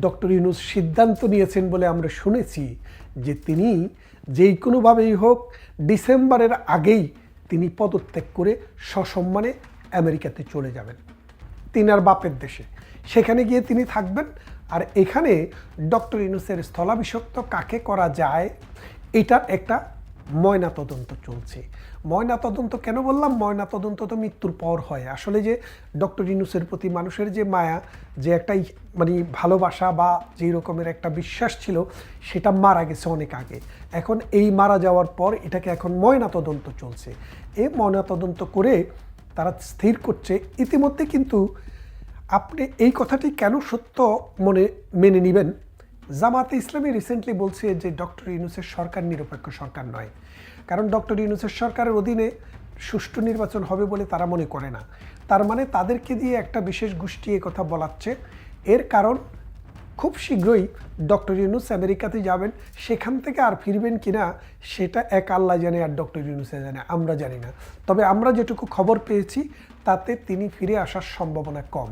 Doctor Yunus সিদ্ধান্ত নিয়েছেন বলে আমরা শুনেছি যে তিনি যেই কোনোভাবেই হোক ডিসেম্বরের আগেই তিনি পদত্যাগ করে সসম্মানে আমেরিকাতে চলে যাবেন। তিনি আর বাপের দেশে। সেখানে গিয়ে তিনি থাকবেন। আর এখানে ডক্টর ইউনুসের স্থলাভিষক্ত কাকে করা যায়, এটার একটা ময়না তদন্ত চলছে। ময়না তদন্ত কেন বললাম? ময়না তদন্ত তো মৃত্যুর পর হয়। আসলে যে ডক্টর ইউনুসের প্রতি মানুষের যে মায়া, যে একটা ই- মানে ভালোবাসা বা যেই রকমের একটা বিশ্বাস ছিল, সেটা মারা গেছে অনেক আগে। এখন এই মারা যাওয়ার পর এটাকে এখন ময়না তদন্ত চলছে। এই ময়না তদন্ত করে তারা স্থির করছে। ইতিমধ্যে কিন্তু আপনি এই কথাটি কেন সত্য মনে মেনে নেবেন? জামাতে ইসলামী রিসেন্টলি বলছে যে ডক্টর ইউনুসের সরকার নিরপেক্ষ সরকার নয়। কারণ ডক্টর ইউনুসের সরকারের অধীনে সুষ্ঠু নির্বাচন হবে বলে তারা মনে করে না। তার মানে তাদেরকে দিয়ে একটা বিশেষ গোষ্ঠী কথা বলাচ্ছে। এর কারণ খুব শীঘ্রই ডক্টর ইউনুস আমেরিকাতে যাবেন, সেখান থেকে আর ফিরবেন কিনা, সেটা এক আল্লাহ জানে আর ডক্টর ইউনুসে জানে, আমরা জানি না। তবে আমরা যেটুকু খবর পেয়েছি, তাতে তিনি ফিরে আসার সম্ভাবনা কম।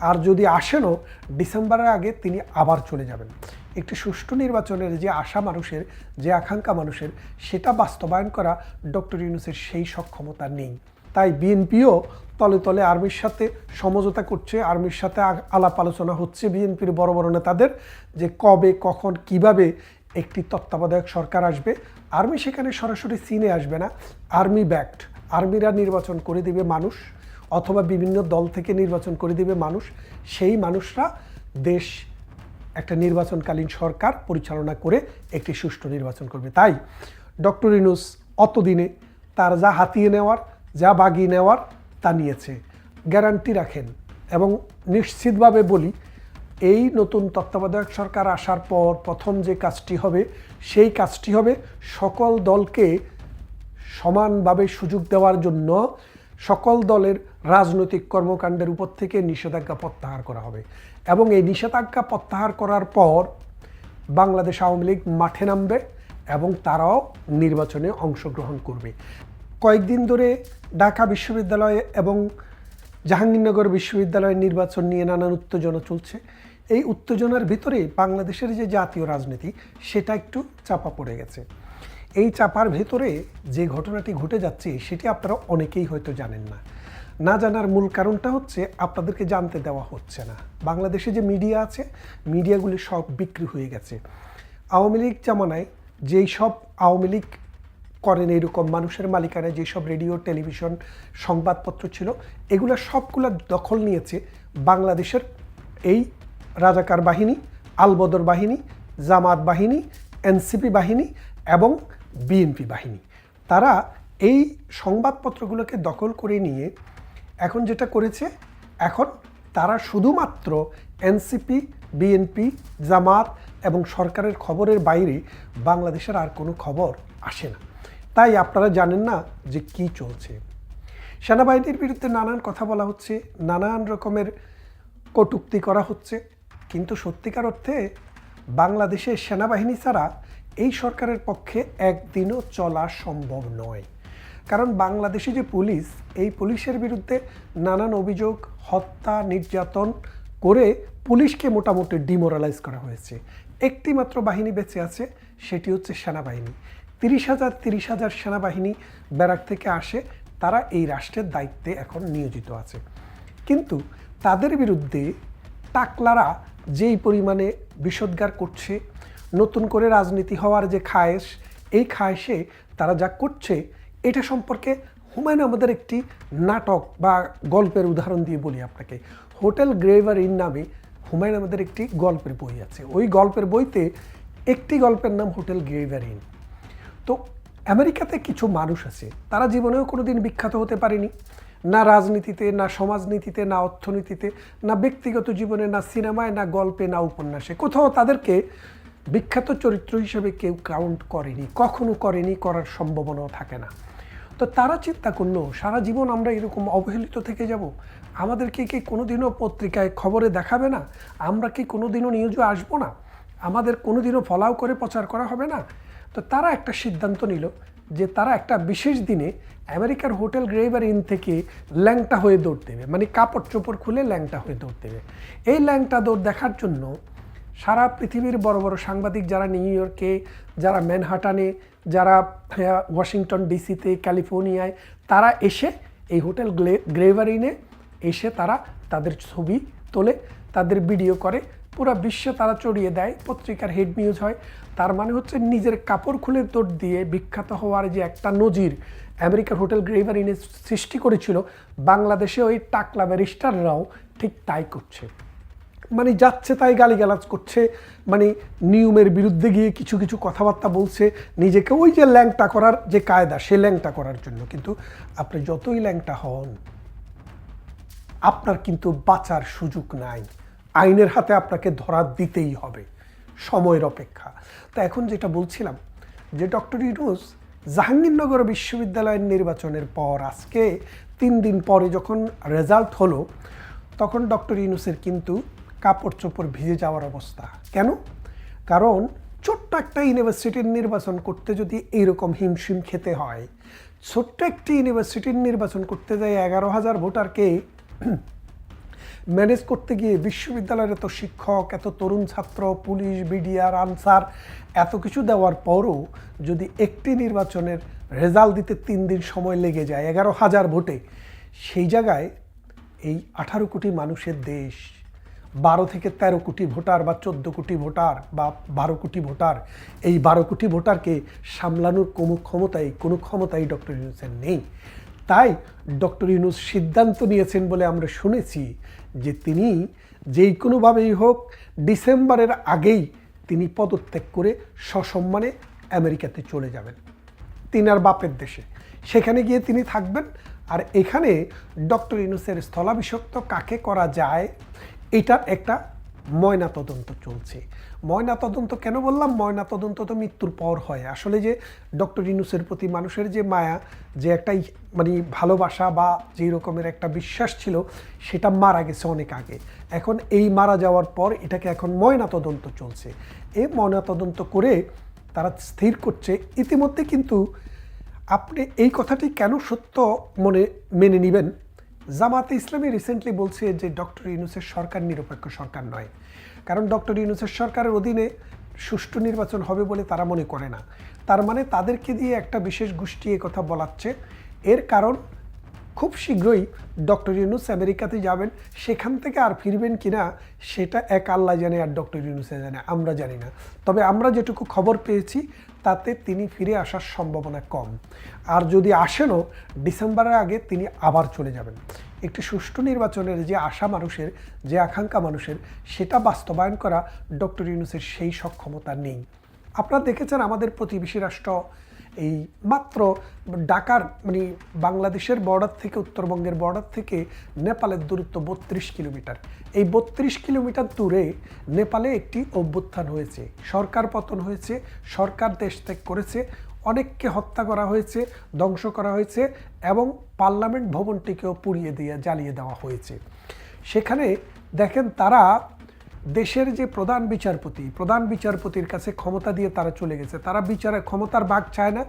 আর যদি আসেনও, ডিসেম্বরের আগে তিনি আবার চলে যাবেন। একটি সুষ্ঠু নির্বাচনের যে আশা মানুষের, যে আকাঙ্ক্ষা মানুষের, সেটা বাস্তবায়ন করা ডক্টর ইউনুসের সেই সক্ষমতা নেই। তাই বিএনপিও তলে তলে আর্মির সাথে সমঝোতা করছে, আর্মির সাথে আলাপ আলোচনা হচ্ছে বিএনপির বড় বড় নেতাদের যে কবে, কখন, কীভাবে একটি তত্ত্বাবধায়ক সরকার আসবে। আর্মি সেখানে সরাসরি সিনে আসবে না। আর্মি ব্যাক্ট আর্মিরা নির্বাচন করে দিবে মানুষ অথবা বিভিন্ন দল থেকে নির্বাচন করে দিবে মানুষ। সেই মানুষরা দেশ একটা নির্বাচনকালীন সরকার পরিচালনা করে একটি সুষ্ঠু নির্বাচন করবে। তাই ডক্টর ইনুস অতদিনে তার যা হাতিয়ে নেওয়ার যা বাগিয়ে নেওয়ার তা নিয়েছে। গ্যারান্টি রাখেন এবং নিশ্চিতভাবে বলি, এই নতুন তত্ত্বাবধায়ক সরকার আসার পর প্রথম যে কাজটি হবে, সেই কাজটি হবে সকল দলকে সমানভাবে সুযোগ দেওয়ার জন্য সকল দলের রাজনৈতিক কর্মকাণ্ডের উপর থেকে নিষেধাজ্ঞা প্রত্যাহার করা হবে। এবং এই নিষেধাজ্ঞা প্রত্যাহার করার পর বাংলাদেশ আওয়ামী লীগ মাঠে নামবে এবং তারাও নির্বাচনে অংশগ্রহণ করবে। কয়েকদিন ধরে ঢাকা বিশ্ববিদ্যালয় এবং জাহাঙ্গীরনগর বিশ্ববিদ্যালয়ের নির্বাচন নিয়ে নানান উত্তেজনা চলছে। এই উত্তেজনার ভিতরে বাংলাদেশের যে জাতীয় রাজনীতি, সেটা একটু চাপা পড়ে গেছে। এই চাপার ভেতরে যে ঘটনাটি ঘটে যাচ্ছে, সেটি আপনারা অনেকেই হয়তো জানেন না। না জানার মূল কারণটা হচ্ছে, আপনাদেরকে জানতে দেওয়া হচ্ছে না। বাংলাদেশে যে মিডিয়া আছে, মিডিয়াগুলি সব বিক্রি হয়ে গেছে। আওয়ামী লীগ জামানায় যেই সব আওয়ামী লীগ করেন এরকম মানুষের মালিকানায় যেসব রেডিও, টেলিভিশন, সংবাদপত্র ছিল, এগুলো সবগুলো দখল নিয়েছে বাংলাদেশের এই রাজাকার বাহিনী, আলবদর বাহিনী, জামাত বাহিনী, এনসিপি বাহিনী এবং বিএনপি বাহিনী। তারা এই সংবাদপত্রগুলোকে দখল করে নিয়ে এখন যেটা করেছে, এখন তারা শুধুমাত্র এনসিপি, বিএনপি, জামাত এবং সরকারের খবরের বাইরে বাংলাদেশের আর কোনো খবর আসে না। তাই আপনারা জানেন না যে কি চলছে। সেনাবাহিনীর বিরুদ্ধে নানান কথা বলা হচ্ছে, নানান রকমের কটূক্তি করা হচ্ছে। কিন্তু সত্যিকার অর্থে বাংলাদেশের সেনাবাহিনী ছাড়া এই সরকারের পক্ষে একদিনও চলা সম্ভব নয়। কারণ বাংলাদেশি যে পুলিশ, এই পুলিশের বিরুদ্ধে নানান অভিযোগ, হত্যা, নির্যাতন করে পুলিশকে মোটামুটি ডিমোরালাইজ করা হয়েছে। একটি মাত্র বাহিনী বেঁচে আছে, সেটি হচ্ছে সেনাবাহিনী। তিরিশ হাজার তিরিশ হাজার সেনাবাহিনী ব্যারাক থেকে আসে। তারা এই রাষ্ট্রের দায়িত্বে এখন নিয়োজিত আছে। কিন্তু তাদের বিরুদ্ধে টাকলারা যেই পরিমাণে বিষোদ্গার করছে, নতুন করে রাজনীতি হওয়ার যে খায়েশ, এই খায়েশে তারা যা করছে, এটা সম্পর্কে হুমায়ুন আমাদের একটি নাটক বা গল্পের উদাহরণ দিয়ে বলি আপনাকে। হোটেল গ্রেভার ইন নামে হুমায়ুন আমাদের একটি গল্পের বই আছে। ওই গল্পের বইতে একটি গল্পের নাম হোটেল গ্রেভার ইন তো আমেরিকাতে কিছু মানুষ আছে, তারা জীবনেও কোনোদিন বিখ্যাত হতে পারেনি। না রাজনীতিতে, না সমাজনীতিতে, না অর্থনীতিতে, না ব্যক্তিগত জীবনে, না সিনেমায়, না গল্পে, না উপন্যাসে। কোথাও তাদেরকে বিখ্যাত চরিত্র হিসেবে কেউ কাউন্ট করেনি, কখনো করেনি, করার সম্ভাবনাও থাকে না। তো তারা চিন্তা করল, সারা জীবন আমরা এরকম অবহেলিত থেকে যাব? আমাদেরকে কি কোনোদিনও পত্রিকায় খবরে দেখাবে না? আমরা কি কোনোদিনও নিউজে আসব না? আমাদের কোনোদিনও ফলাও করে প্রচার করা হবে না? তো তারা একটা সিদ্ধান্ত নিল যে তারা একটা বিশেষ দিনে আমেরিকার হোটেল গ্রেভার ইন থেকে ল্যাংটা হয়ে দৌড় দেবে মানে কাপড় চোপড় খুলে ল্যাংটা হয়ে দৌড় দেবে। এই ল্যাংটা দৌড় দেখার জন্য সারা পৃথিবীর বড় বড় সাংবাদিক যারা নিউ ইয়র্কে, যারা ম্যানহাটানে, যারা ওয়াশিংটন ডিসিতে, ক্যালিফোর্নিয়ায়, তারা এসে এই হোটেল গ্রেভারিনে এসে তারা তাদের ছবি তোলে, তাদের ভিডিও করে পুরো বিশ্বে তারা চড়িয়ে দেয়, পত্রিকার হেড নিউজ হয়। তার মানে হচ্ছে নিজের কাপড় খুলে তোট দিয়ে বিখ্যাত হওয়ার যে একটা নজির আমেরিকার হোটেল গ্রেভারিনে সৃষ্টি করেছিল বাংলাদেশে ওই টাকলা ব্যারিস্টাররাও ঠিক তাই করছে। মানে যাচ্ছে তাই গালিগালাজ করছে মানে নিয়মের বিরুদ্ধে গিয়ে কিছু কিছু কথাবার্তা বলছে, নিজেকে ওই যে ল্যাংটা করার যে কায়দা, সে ল্যাংটা করার জন্য। কিন্তু আপনি যতই ল্যাংটা হন, আপনার কিন্তু বাঁচার সুযোগ নাই। আইনের হাতে আপনাকে ধরা দিতেই হবে। সময়ের অপেক্ষা। তা এখন যেটা বলছিলাম, যে ডক্টর ইউনুস জাহাঙ্গীরনগর বিশ্ববিদ্যালয়ের নির্বাচনের পর আজকে তিন দিন পরে যখন রেজাল্ট হলো, তখন ডক্টর ইউনুসের কিন্তু কাপড় চোপড় ভিজে যাওয়ার অবস্থা। কেন? কারণ ছোট্ট একটা ইউনিভার্সিটির নির্বাচন করতে যদি এইরকম হিমশিম খেতে হয়, ছোট্ট একটি ইউনিভার্সিটির নির্বাচন করতে যায় এগারো হাজার ভোটারকে ম্যানেজ করতে গিয়ে বিশ্ববিদ্যালয়ের এত শিক্ষক, এত তরুণ ছাত্র, পুলিশ, বিডিআর, আনসার, এত কিছু দেওয়ার পরও যদি একটি নির্বাচনের রেজাল্ট দিতে তিন দিন সময় লেগে যায়, এগারো হাজার ভোটে, সেই জায়গায় এই আঠারো কোটি মানুষের দেশ, বারো থেকে তেরো কোটি ভোটার বা চোদ্দ কোটি ভোটার বা বারো কোটি ভোটার, এই বারো কোটি ভোটারকে সামলানোর কোনো ক্ষমতাই কোনো ক্ষমতাই ডক্টর ইউনুসের নেই। তাই ডক্টর ইউনুস সিদ্ধান্ত নিয়েছেন বলে আমরা শুনেছি যে তিনি যেই কোনোভাবেই হোক ডিসেম্বরের আগেই তিনি পদত্যাগ করে সসম্মানে আমেরিকাতে চলে যাবেন। তিনার বাপের দেশে। সেখানে গিয়ে তিনি থাকবেন। আর এখানে ডক্টর ইউনুসের স্থলাভিষিক্ত কাকে করা যায়, এটার একটা ময়না তদন্ত চলছে। ময়না তদন্ত কেন বললাম? ময়না তদন্ত তো মৃত্যুর পর হয়। আসলে যে ডক্টর ইনুসের প্রতি মানুষের যে মায়া, যে একটা ই- মানে ভালোবাসা বা যেই রকমের একটা বিশ্বাস ছিল, সেটা মারা গেছে অনেক আগে। এখন এই মারা যাওয়ার পর এটাকে এখন ময়না তদন্ত চলছে। এই ময়না তদন্ত করে তারা স্থির করছে। ইতিমধ্যে কিন্তু আপনি এই কথাটি কেন সত্য মনে মেনে নেবেন? জামাতে ইসলামী রিসেন্টলি বলছে যে ডক্টর ইউনুসের সরকার নিরপেক্ষ সরকার নয়। কারণ ডক্টর ইউনুসের সরকারের অধীনে সুষ্ঠু নির্বাচন হবে বলে তারা মনে করে না। তার মানে তাদেরকে দিয়ে একটা বিশেষ গোষ্ঠী কথা বলাচ্ছে। এর কারণ, খুব শীঘ্রই ডক্টর ইউনুস আমেরিকাতে যাবেন। সেখান থেকে আর ফিরবেন কিনা, সেটা এক আল্লাহ জানে আর ডক্টর ইউনুসে জানে, আমরা জানি না। তবে আমরা যেটুকু খবর পেয়েছি তাতে তিনি ফিরে আসার সম্ভাবনা কম। আর যদি আসেনও, ডিসেম্বরের আগে তিনি আবার চলে যাবেন। একটি সুষ্ঠু নির্বাচনের যে আশা মানুষের, যে আকাঙ্ক্ষা মানুষের, সেটা বাস্তবায়ন করা ডক্টর ইউনুসের সেই সক্ষমতা নেই। আপনারা দেখেছেন আমাদের প্রতিবেশী রাষ্ট্র এই মাত্র ঢাকার মানে বাংলাদেশের বর্ডার থেকে, উত্তরবঙ্গের বর্ডার থেকে নেপালের দূরত্ব বত্রিশ কিলোমিটার। এই বত্রিশ কিলোমিটার দূরে নেপালে একটি অভ্যুত্থান হয়েছে। সরকার পতন হয়েছে, সরকার দেশ ত্যাগ করেছে, অনেককে হত্যা করা হয়েছে, ধ্বংস করা হয়েছে এবং পার্লামেন্ট ভবনটিকেও পুড়িয়ে দিয়ে জ্বালিয়ে দেওয়া হয়েছে। সেখানে দেখেন তারা দেশের যে প্রধান বিচারপতি, প্রধান বিচারপতির কাছে ক্ষমতা দিয়ে তারা চলে গেছে। তারা বিচারে, ক্ষমতার ভাগ চায় না।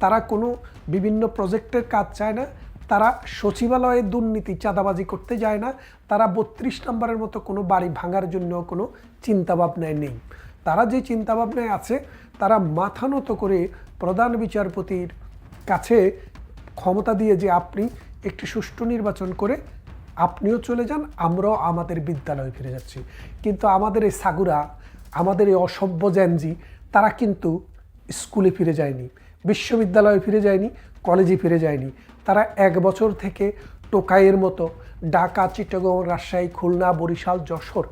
তারা কোনো বিভিন্ন প্রজেক্টের কাজ চায় না। তারা সচিবালয়ে দুর্নীতি, চাঁদাবাজি করতে যায় না। তারা বত্রিশ নম্বরের মতো কোনো বাড়ি ভাঙার জন্য কোনো চিন্তাভাবনায় নেই। তারা যে চিন্তাভাবনায় আছে, তারা মাথা নত করে প্রধান বিচারপতির কাছে ক্ষমতা দিয়ে যে আপনি একটি সুষ্ঠু নির্বাচন করে আপনিও চলে যান, আমরাও আমাদের বিদ্যালয়ে ফিরে যাচ্ছি। কিন্তু আমাদের এই সাগুরা, আমাদের এই অসভ্য জ্যানজি, তারা কিন্তু স্কুলে ফিরে যায়নি, বিশ্ববিদ্যালয়ে ফিরে যায়নি, কলেজে ফিরে যায়নি। তারা এক বছর থেকে টোকাইয়ের মতো ঢাকা, চিটাগং, রাজশাহী, খুলনা, বরিশাল, যশোর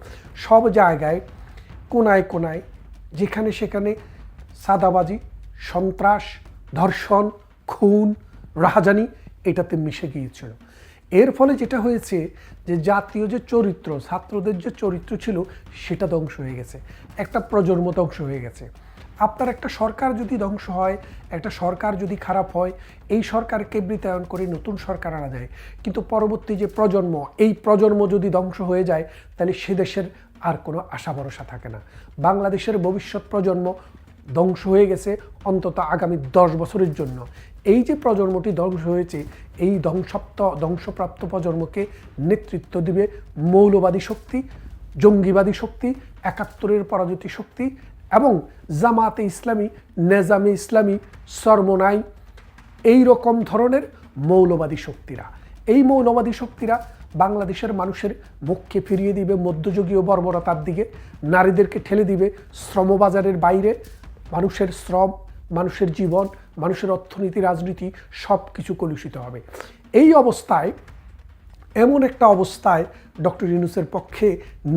সব জায়গায়, কোনায় কোনায়, যেখানে সেখানে সাদাবাজি, সন্ত্রাস, ধর্ষণ, খুন, রাহাজানি এটাতে মিশে গিয়েছিল। এর ফলে যেটা হয়েছে যে জাতীয় যে চরিত্র, ছাত্রদের যে চরিত্র ছিল, সেটা ধ্বংস হয়ে গেছে। একটা প্রজন্ম ধ্বংস হয়ে গেছে। আপনার একটা সরকার যদি ধ্বংস হয়, একটা সরকার যদি খারাপ হয়, এই সরকারকে বৃতায়ন করে নতুন সরকার আনা যায়। কিন্তু পরবর্তী যে প্রজন্ম, এই প্রজন্ম যদি ধ্বংস হয়ে যায়, তাহলে সে দেশের আর কোনো আশা ভরসা থাকে না। বাংলাদেশের ভবিষ্যৎ প্রজন্ম ধ্বংস হয়ে গেছে অন্তত আগামী দশ বছরের জন্য। এই যে প্রজন্মটি ধ্বংস হয়েছে, এই ধ্বংসপ্ত, ধ্বংসপ্রাপ্ত প্রজন্মকে নেতৃত্ব দিবে মৌলবাদী শক্তি, জঙ্গিবাদী শক্তি, একাত্তরের পরাজিত শক্তি এবং জামাতে ইসলামী, নেজামে ইসলামী, সরমোনাই এই রকম ধরনের মৌলবাদী শক্তিরা। এই মৌলবাদী শক্তিরা বাংলাদেশের মানুষের মুখকে ফিরিয়ে দিবে, মধ্যযুগীয় বর্বরতার দিকে, নারীদেরকে ঠেলে দিবে, শ্রমবাজারের বাইরে মানুষের শ্রম, মানুষের জীবন, মানুষের অর্থনীতি, রাজনীতি সব কিছু কলুষিত হবে। এই অবস্থায়, এমন একটা অবস্থায় ডক্টর ইউনুসের পক্ষে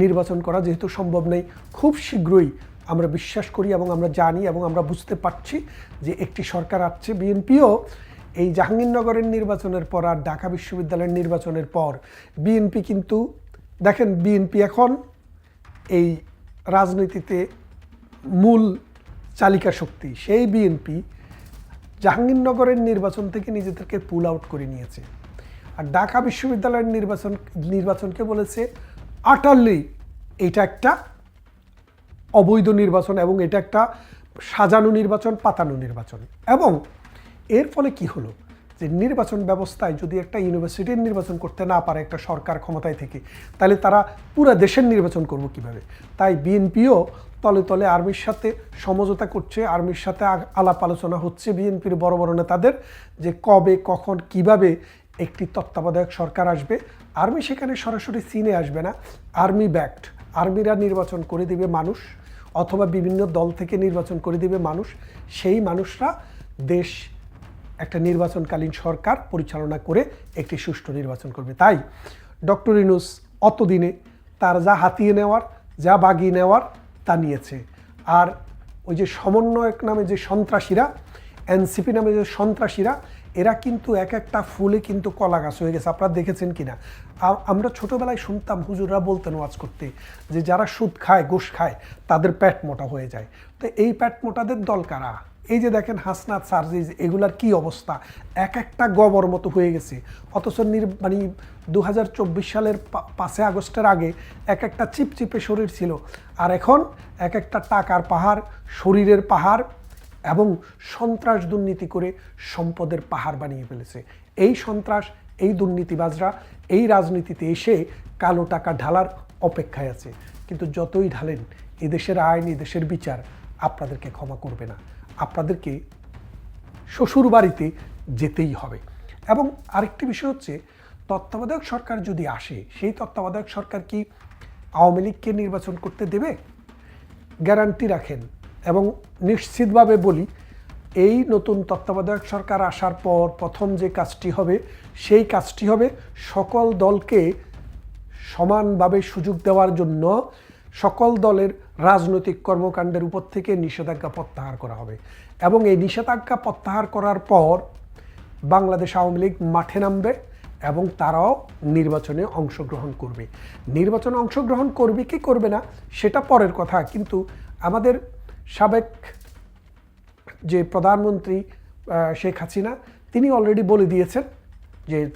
নির্বাচন করা যেহেতু সম্ভব নেই, খুব শীঘ্রই আমরা বিশ্বাস করি এবং আমরা জানি এবং আমরা বুঝতে পারছি যে একটি সরকার আসছে বিএনপিও। এই জাহাঙ্গীরনগরের নির্বাচনের পর আর ঢাকা বিশ্ববিদ্যালয়ের নির্বাচনের পর বিএনপি কিন্তু, দেখেন বিএনপি এখন এই রাজনীতিতে মূল চালিকা শক্তি, সেই বিএনপি জাহাঙ্গীরনগরের নির্বাচন থেকে নিজেদেরকে পুল আউট করে নিয়েছে। আর ঢাকা বিশ্ববিদ্যালয়ের নির্বাচন, নির্বাচনকে বলেছে আটারলি এটা একটা অবৈধ নির্বাচন এবং এটা একটা সাজানো নির্বাচন, পাতানো নির্বাচন। এবং এর ফলে কি হলো? যে নির্বাচন ব্যবস্থায় যদি একটা ইউনিভার্সিটির নির্বাচন করতে না পারে একটা সরকার ক্ষমতায় থেকে, তাহলে তারা পুরো দেশের নির্বাচন করব কীভাবে? তাই বিএনপিও তলে তলে আর্মির সাথে সমঝোতা করছে, আর্মির সাথে আলাপ আলোচনা হচ্ছে বিএনপির বড় বড় নেতাদের, যে কবে, কখন, কীভাবে একটি তত্ত্বাবধায়ক সরকার আসবে। আর্মি সেখানে সরাসরি সিনে আসবে না। আর্মি ব্যাক্ট আর্মিরা নির্বাচন করে দিবে মানুষ, অথবা বিভিন্ন দল থেকে নির্বাচন করে দিবে মানুষ। সেই মানুষরা দেশ একটা নির্বাচনকালীন সরকার পরিচালনা করে একটি সুষ্ঠু নির্বাচন করবে। তাই ডক্টর ইনুস অতদিনে তার যা হাতিয়ে নেওয়ার, যা বাগিয়ে নেওয়ার তা নিয়েছে। আর ওই যে সমন্বয়ক নামে যে সন্ত্রাসীরা, এনসিপি নামে যে সন্ত্রাসীরা, এরা কিন্তু এক একটা ফুলে কিন্তু কলা গাছ হয়ে গেছে। আপনারা দেখেছেন কিনা? না আমরা ছোটোবেলায় শুনতাম হুজুররা বলতেন ওয়াজ করতে যে যারা সুদ খায় গোশ খায়, তাদের প্যাট মোটা হয়ে যায়। তো এই প্যাট মোটাদের দল কারা? এই যে দেখেন হাসনাত সার্জিজ এগুলার কি অবস্থা? এক একটা গবর মতো হয়ে গেছে। অথচ নির মানে দু হাজার চব্বিশ সালের পা- পাঁচই আগস্টের আগে এক একটা চিপচিপে শরীর ছিল। আর এখন এক একটা টাকার পাহাড়, শরীরের পাহাড় এবং সন্ত্রাস দুর্নীতি করে সম্পদের পাহাড় বানিয়ে ফেলেছে। এই সন্ত্রাস, এই দুর্নীতিবাজরা, এই রাজনীতিতে এসে কালো টাকা ঢালার অপেক্ষায় আছে। কিন্তু যতই ঢালেন এদেশের আইন এদেশের বিচার আপনাদেরকে ক্ষমা করবে না। আপনাদেরকে শ্বশুর বাড়িতে যেতেই হবে। এবং আরেকটি বিষয় হচ্ছে, তত্ত্বাবধায়ক সরকার যদি আসে, সেই তত্ত্বাবধায়ক সরকার কি আওয়ামী লীগকে নির্বাচন করতে দেবে? গ্যারান্টি রাখেন। এবং নিশ্চিতভাবে বলি, এই নতুন তত্ত্বাবধায়ক সরকার আসার পর প্রথম যে কাজটি হবে, সেই কাজটি হবে সকল দলকে সমানভাবে সুযোগ দেওয়ার জন্য সকল দলের রাজনৈতিক কর্মকাণ্ডের উপর থেকে নিষেধাজ্ঞা প্রত্যাহার করা হবে। এবং এই নিষেধাজ্ঞা প্রত্যাহার করার পর বাংলাদেশ আওয়ামী লীগ মাঠে নামবে এবং তারাও নির্বাচনে অংশগ্রহণ করবে। নির্বাচনে অংশগ্রহণ করবে কি করবে না, সেটা পরের কথা। কিন্তু আমাদের সাবেক যে প্রধানমন্ত্রী শেখ হাসিনা, তিনি অলরেডি বলে দিয়েছেন যে,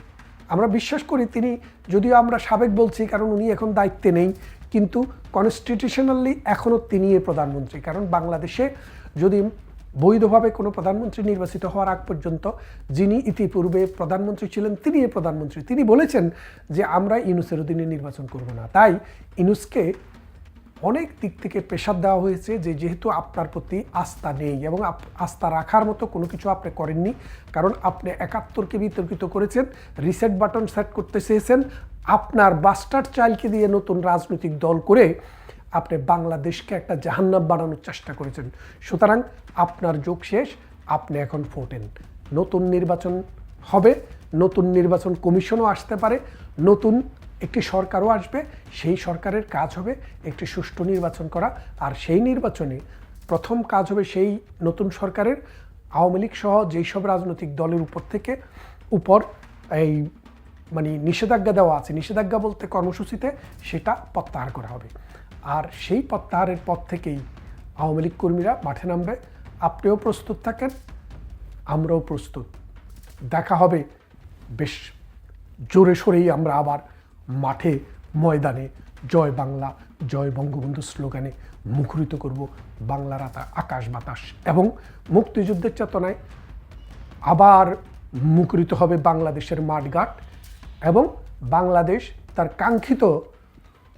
আমরা বিশ্বাস করি তিনি, যদিও আমরা সাবেক বলছি, কারণ উনি এখন দায়িত্বে নেই। কিন্তু কনস্টিটিউশনালি এখনও তিনি এ প্রধানমন্ত্রী। কারণ বাংলাদেশে যদি বৈধভাবে কোনো প্রধানমন্ত্রী নির্বাচিত হওয়ার আগ পর্যন্ত যিনি ইতিপূর্বে প্রধানমন্ত্রী ছিলেন, তিনি এ প্রধানমন্ত্রী। তিনি বলেছেন যে আমরা ইনুসের অধীনে নির্বাচন করব না। তাই ইনুসকে অনেক দিক থেকে প্রেশার দেওয়া হয়েছে যে যেহেতু আপনার প্রতি আস্থা নেই এবং আস্থা রাখার মতো কোনো কিছু আপনি করেননি, কারণ আপনি একাত্তরকে বিতর্কিত করেছেন রিসেট বাটন সেট করতে চেয়েছেন আপনার বাস্টার চাইল্ডকে দিয়ে নতুন রাজনৈতিক দল করে আপনি বাংলাদেশকে একটা জাহান্নাম বানানোর চেষ্টা করেছেন। সুতরাং আপনার যোগ শেষ, আপনি এখন ফোটেন নতুন নির্বাচন হবে, নতুন নির্বাচন কমিশনও আসতে পারে, নতুন একটি সরকারও আসবে, সেই সরকারের কাজ হবে একটি সুষ্ঠু নির্বাচন করা, আর সেই নির্বাচনে প্রথম কাজ হবে সেই নতুন সরকারের, আওয়ামী লীগ সহ যেই সব রাজনৈতিক দলের উপর থেকে, উপর এই মানে নিষেধাজ্ঞা দেওয়া আছে, নিষেধাজ্ঞা বলতে কর্মসূচিতে সেটা প্রত্যাহার করা হবে। আর সেই প্রত্যাহারের পর থেকেই আওয়ামী লীগ কর্মীরা মাঠে নামবে, আপনিও প্রস্তুত থাকেন, আমরাও প্রস্তুত। দেখা হবে, বেশ জোরে সোরেই আমরা আবার মাঠে ময়দানে জয় বাংলা, জয় বঙ্গবন্ধু স্লোগানে মুখরিত করব বাংলার আকাশ বাতাস এবং মুক্তিযুদ্ধের চেতনায় আবার মুখরিত হবে বাংলাদেশের মাঠঘাট। এবং বাংলাদেশ তার কাঙ্ক্ষিত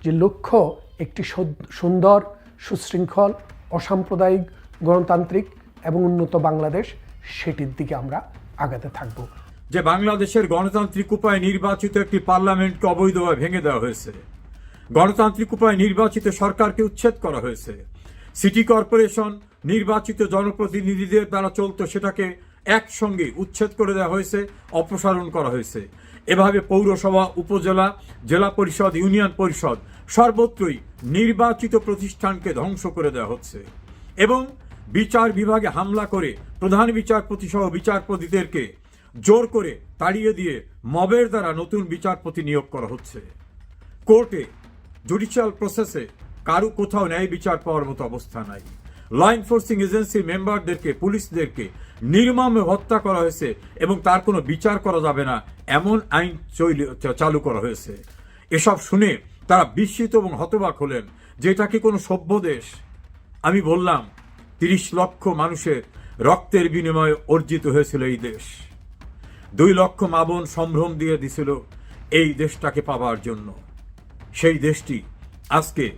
যে লক্ষ্য, একটি সুন্দর, সুশৃঙ্খল, অসাম্প্রদায়িক, গণতান্ত্রিক এবং উন্নত বাংলাদেশ, সেটির দিকে আমরা আগাতে থাকব। যে বাংলাদেশের গণতান্ত্রিক উপায়ে নির্বাচিত একটি পার্লামেন্টকে অবৈধভাবে ভেঙে দেওয়া হয়েছে। গণতান্ত্রিক উপায়ে নির্বাচিত সরকারকে উচ্ছেদ করা হয়েছে। সিটি কর্পোরেশন নির্বাচিত জনপ্রতিনিধিদের দ্বারা চলতো সেটাকে একসঙ্গে উচ্ছেদ করে দেওয়া হয়েছে, অপসারণ করা হয়েছে। এভাবে পৌরসভা, উপজেলা, জেলা পরিষদ, ইউনিয়ন পরিষদ সর্বত্রই নির্বাচিত প্রতিষ্ঠানকে ধ্বংস করে দেওয়া হচ্ছে এবং বিচার বিভাগে হামলা করে প্রধান বিচারপতি সহ বিচারপতিদেরকে জোর করে তাড়িয়ে দিয়ে মবের দ্বারা নতুন বিচারপতি নিয়োগ করা হচ্ছে। কোর্টে জুডিশিয়াল প্রসেসে কারও কোথাও ন্যায় বিচার পাওয়ার মতো অবস্থা নাই। ল এনফোর্সিং এজেন্সির মেম্বারদেরকে পুলিশদেরকে নির্মমে হত্যা করা হয়েছে এবং তার কোনো বিচার করা যাবে না, এমন আইন চৈল- করা হয়েছে। এসব শুনে তারা বিস্মিত এবং হতবাক হলেন যে এটা কি কোনো সভ্য দেশ? আমি বললাম, তিরিশ লক্ষ মানুষের রক্তের বিনিময়ে অর্জিত হয়েছিল এই দেশ। দুই লক্ষ মাবন সম্ভ্রম দিয়ে দিছিল এই দেশটাকে পাবার জন্য। সেই দেশটি আজকে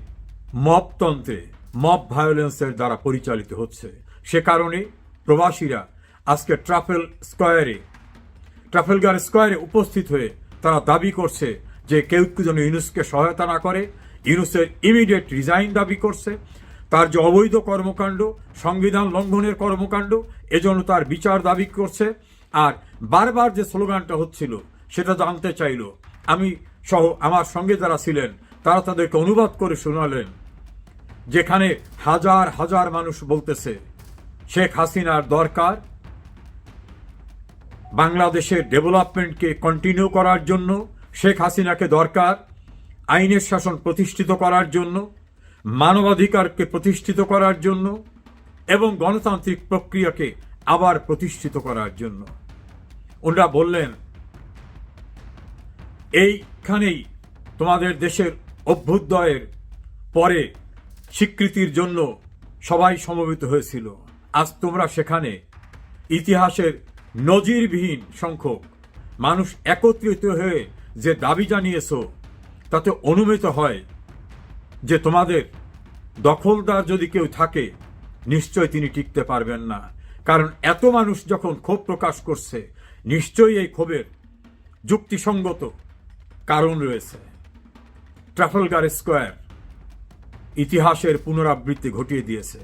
মবতন্ত্রে মব ভায়োলেন্সের দ্বারা পরিচালিত হচ্ছে। সে কারণে প্রবাসীরা আজকে ট্রাফেল স্কোয়ারে, ট্রাফেলগার স্কোয়ারে উপস্থিত হয়ে তারা দাবি করছে যে কেউ যেন ইউনুসকে সহায়তা না করে। ইউনুসের ইমিডিয়েট রিজাইন দাবি করছে। তার যে অবৈধ কর্মকাণ্ড, সংবিধান লঙ্ঘনের কর্মকাণ্ড, এজন্য তার বিচার দাবি করছে। আর বারবার যে স্লোগানটা হচ্ছিল, সেটা জানতে চাইল। আমি সহ আমার সঙ্গে যারা ছিলেন, তারা তাদেরকে অনুবাদ করে শোনালেন। যেখানে হাজার হাজার মানুষ বলতেছে, শেখ হাসিনার দরকার বাংলাদেশের ডেভেলপমেন্টকে কন্টিনিউ করার জন্য, শেখ হাসিনাকে দরকার আইনের শাসন প্রতিষ্ঠিত করার জন্য, মানবাধিকারকে প্রতিষ্ঠিত করার জন্য এবং গণতান্ত্রিক প্রক্রিয়াকে আবার প্রতিষ্ঠিত করার জন্য। ওনারা বললেন, এইখানেই তোমাদের দেশের অভ্যুদয়ের পরে স্বীকৃতির জন্য সবাই সমবেত হয়েছিল। আজ তোমরা সেখানে ইতিহাসের নজিরবিহীন সংখ্যক মানুষ একত্রিত হয়ে যে দাবি জানিয়েছ, তাতে অনুমিত হয় যে তোমাদের দখলদার যদি কেউ থাকে, নিশ্চয় তিনি টিকতে পারবেন না। কারণ এত মানুষ যখন ক্ষোভ প্রকাশ করছে, নিশ্চয়ই এই ক্ষোভের যুক্তিসঙ্গত কারণ রয়েছে। ট্রাফলগার স্কোয়ার ইতিহাসের পুনরাবৃত্তি ঘটিয়ে দিয়েছে।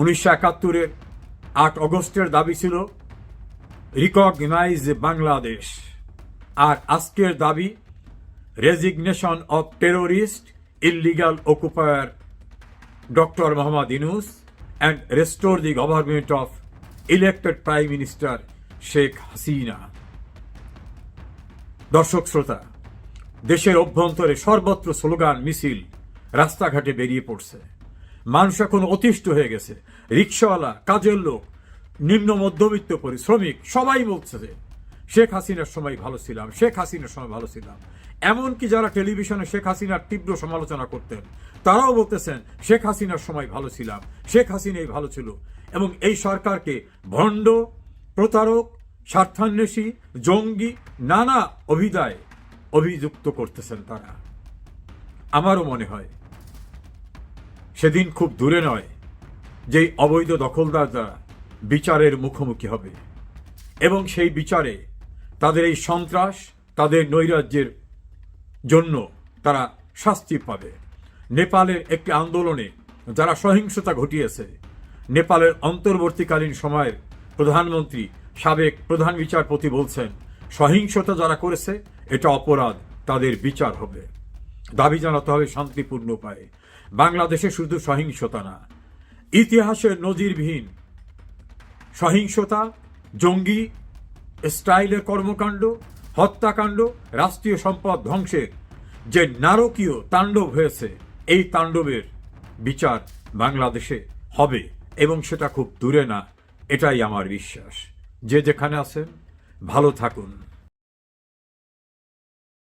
উনিশশো একাত্তরের আট অগস্টের দাবি ছিল, রিকগনাইজ বাংলাদেশ। আর আজকের দাবি, resignation of terrorist illegal occupier doctor Mohammad Yunus and restore the government of elected prime minister Sheikh Hasina. দর্শক শ্রোতা, দেশের অভ্যন্তরে সর্বত্র স্লোগান, মিছিল রাস্তাঘাটে বেরিয়ে পড়ছে। মানুষ এখন অতিষ্ঠ হয়ে গেছে। রিক্সাওয়ালা, কাজের লোক, নিম্ন মধ্যবিত্ত পরি, শ্রমিক, সবাই বলছে যে, শেখ হাসিনার সময় ভালো ছিলাম, শেখ হাসিনার সময় ভালো ছিলাম। এমনকি যারা টেলিভিশনে শেখ হাসিনার তীব্র সমালোচনা করতেন, তারাও বলতেছেন, শেখ হাসিনার সময় ভালো ছিলাম, শেখ হাসিনাই ভালো ছিল। এবং এই সরকারকে ভণ্ড, প্রতারক, স্বার্থান্বেষী, জঙ্গি, নানা অভিদায় অভিযুক্ত করতেছেন তারা। আমারও মনে হয় সেদিন খুব দূরে নয়, যেই অবৈধ দখলদার দ্বারা বিচারের মুখোমুখি হবে। এবং সেই বিচারে তাদের এই সন্ত্রাস, তাদের নৈরাজ্যের জন্য তারা শাস্তি পাবে। নেপালের একটি আন্দোলনে যারা সহিংসতা ঘটিয়েছে, নেপালের অন্তর্বর্তীকালীন সময়ের প্রধানমন্ত্রী, সাবেক প্রধান বিচারপতি বলছেন, সহিংসতা যারা করেছে, এটা অপরাধ, তাদের বিচার হবে। দাবি জানাতে হবে শান্তিপূর্ণ উপায়ে। বাংলাদেশে শুধু সহিংসতা না ইতিহাসের নজিরবিহীন। সহিংসতা, জঙ্গি, স্টাইলের কর্মকাণ্ড, হত্যাকাণ্ড, রাষ্ট্রীয় সম্পদ ধ্বংসের যে নারকীয় তাণ্ডব হয়েছে, এই তাণ্ডবের বিচার বাংলাদেশে হবে এবং সেটা খুব দূরে না, এটাই আমার বিশ্বাস। যে যেখানে আছেন, ভালো থাকুন।